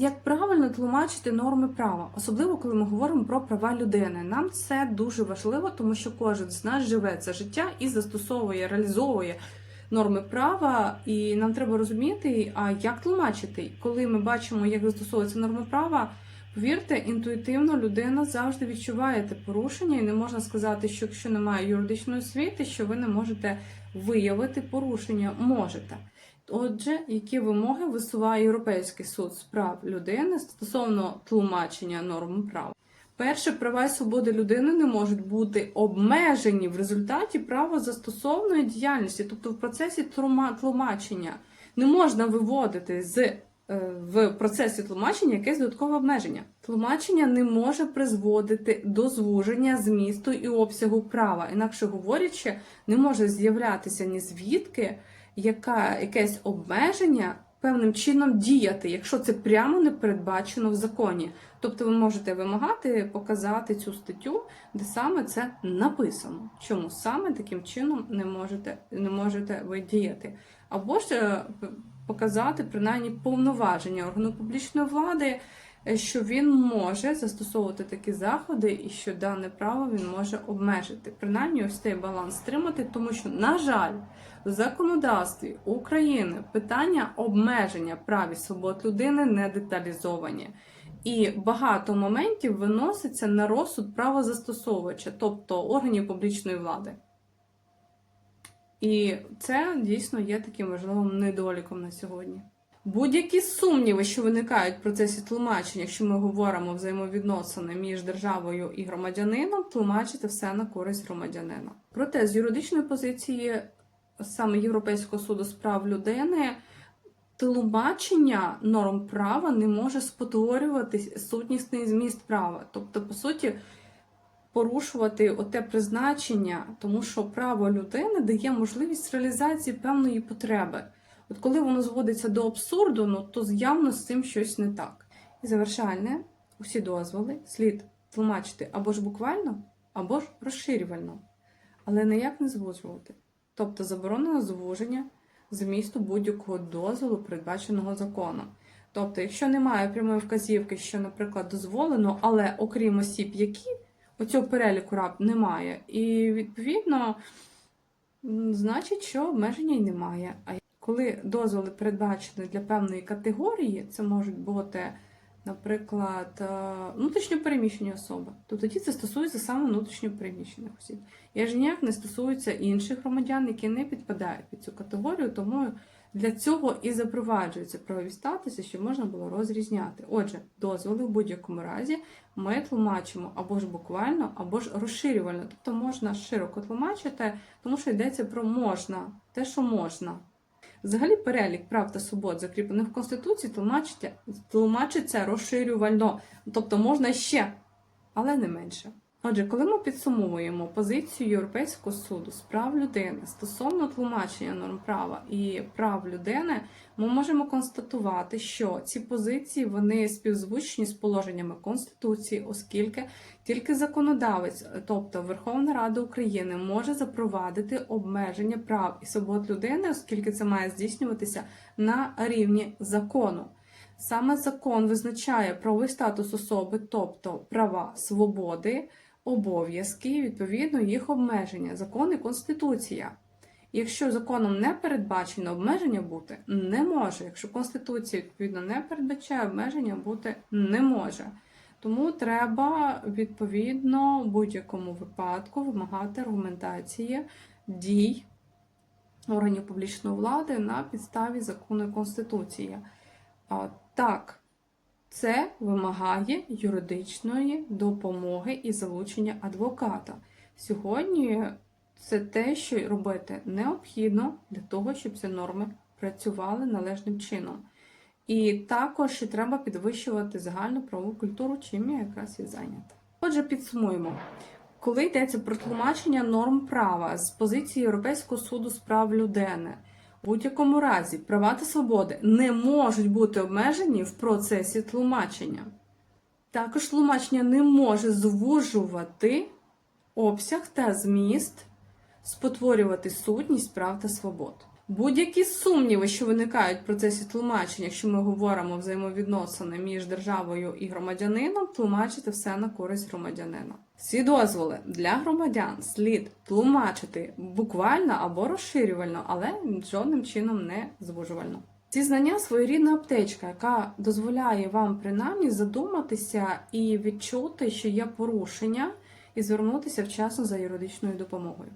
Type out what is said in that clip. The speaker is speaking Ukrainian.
Як правильно тлумачити норми права, особливо коли ми говоримо про права людини. Нам це дуже важливо, тому що кожен з нас живе це життя і застосовує, реалізовує норми права, і нам треба розуміти, а як тлумачити, коли ми бачимо, як застосовуються норми права. Повірте, інтуїтивно людина завжди відчуває те порушення, і не можна сказати, що якщо немає юридичної освіти, що ви не можете виявити порушення. Можете. Отже, які вимоги висуває Європейський суд з прав людини стосовно тлумачення норм права? Перше, права і свободи людини не можуть бути обмежені в результаті правозастосовної діяльності, тобто в процесі тлумачення не можна виводити з е, в процесі тлумачення якесь додаткове обмеження. Тлумачення не може призводити до звуження змісту і обсягу права, інакше говорячи, не може з'являтися ні звідки яка, якесь обмеження певним чином діяти, якщо це прямо не передбачено в законі. Тобто ви можете вимагати показати цю статтю, де саме це написано. Чому саме таким чином не можете, не можете ви діяти? Або ж е, показати принаймні повноваження органу публічної влади, що він може застосовувати такі заходи і що дане право він може обмежити. Принаймні, ось цей баланс стримати, тому що, на жаль, в законодавстві України питання обмеження прав і свобод людини не деталізовані. І багато моментів виноситься на розсуд правозастосовувача, тобто органів публічної влади. І це дійсно є таким важливим недоліком на сьогодні. Будь-які сумніви, що виникають в процесі тлумачення, якщо ми говоримо взаємовідносини між державою і громадянином, тлумачити все на користь громадянина. Проте з юридичної позиції саме Європейського суду з прав людини тлумачення норм права не може спотворювати сутнісний зміст права. Тобто, по суті, порушувати оте призначення, тому що право людини дає можливість реалізації певної потреби. От коли воно зводиться до абсурду, ну то явно з цим щось не так. І завершальне, усі дозволи слід тлумачити або ж буквально, або ж розширювально, але ніяк не звужувати. Тобто заборонено звуження змісту будь-якого дозволу, передбаченого законом. Тобто, якщо немає прямої вказівки, що, наприклад, дозволено, але окрім осіб, які оцього переліку раб немає, і відповідно, значить, що обмеження й немає. А коли дозволи передбачені для певної категорії, це можуть бути, наприклад, е, внутрішньопереміщені особи, то тоді це стосується саме внутрішньопереміщених осіб. І аж ніяк не стосується інших громадян, які не підпадають під цю категорію, тому для цього і запроваджуються правові статуси, щоб можна було розрізняти. Отже, дозволи в будь-якому разі ми тлумачимо або ж буквально, або ж розширювально. Тобто можна широко тлумачити, тому що йдеться про можна, те, що можна. Взагалі, перелік прав та свобод, закріплених в Конституції, тлумачиться, розширювально, тобто можна ще, але не менше. Отже, коли ми підсумовуємо позицію Європейського суду з прав людини стосовно тлумачення норм права і прав людини, ми можемо констатувати, що ці позиції вони співзвучні з положеннями Конституції, оскільки тільки законодавець, тобто Верховна Рада України, може запровадити обмеження прав і свобод людини, оскільки це має здійснюватися на рівні закону. Саме закон визначає правовий статус особи, тобто права, свободи, обов'язки, відповідно їх обмеження, закон і конституція. Якщо законом не передбачено обмеження бути, не може. Якщо Конституція відповідно не передбачає обмеження бути не може. Тому треба відповідно в будь-якому випадку вимагати аргументації дій органів публічної влади на підставі закону конституції. Так, це вимагає юридичної допомоги і залучення адвоката. Сьогодні це те, що робити необхідно для того, щоб ці норми працювали належним чином. І також треба підвищувати загальну правову культуру, чим я якраз і зайнята. Отже, підсумуємо. Коли йдеться про тлумачення норм права з позиції Європейського суду з прав людини, у будь-якому разі права та свободи не можуть бути обмежені в процесі тлумачення. Також тлумачення не може звужувати обсяг та зміст, спотворювати сутність прав та свобод. Будь-які сумніви, що виникають в процесі тлумачення, якщо ми говоримо взаємовідносини між державою і громадянином, тлумачити все на користь громадянина. Всі дозволи для громадян слід тлумачити буквально або розширювально, але жодним чином не звужувально. Ці знання своєрідна аптечка, яка дозволяє вам принаймні задуматися і відчути, що є порушення, і звернутися вчасно за юридичною допомогою.